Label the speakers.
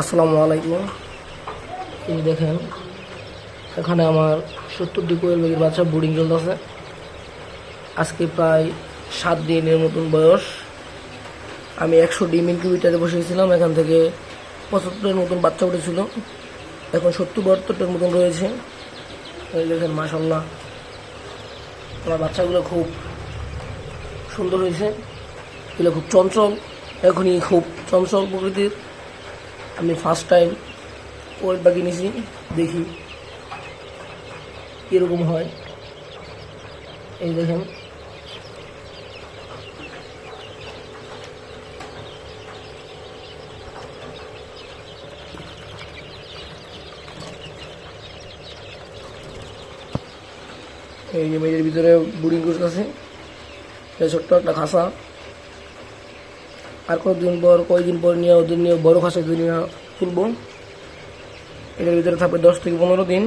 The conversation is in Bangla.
Speaker 1: আসসালামু আলাইকুম। এই দেখেন, এখানে আমার সত্তরটি কোয়েল পাখির বাচ্চা বোর্ডিং চলতেছে। আজকে প্রায় সাত দিনের মতন বয়স। আমি একশো ডিম ইনকিউবেটারে বসেছিলাম, এখান থেকে পঁচাত্তরের মতন বাচ্চা উঠেছিল। এখন সত্তর বাহাত্তরটার মতন রয়েছে। এই দেখেন মাসাল্লাহ আমার বাচ্চাগুলো খুব সুন্দর হয়েছে। এগুলো খুব চঞ্চল, এখনই খুব চঞ্চল প্রকৃতির। আমি ফার্স্ট টাইম ওয়েল পাখি নিয়েছি, দেখি কীরকম হয়। এই দেখেন। এই যে মেয়েদের ভিতরে বুড়িং করতেছে আছে ছোট্ট একটা খাসা। আর কতদিন পর, কয়দিন পর নিয়ে, ওদের নিয়ে বড় খাসা নিয়ে তুলবো এটার ভিতরে থাকবে দশ থেকে পনেরো দিন।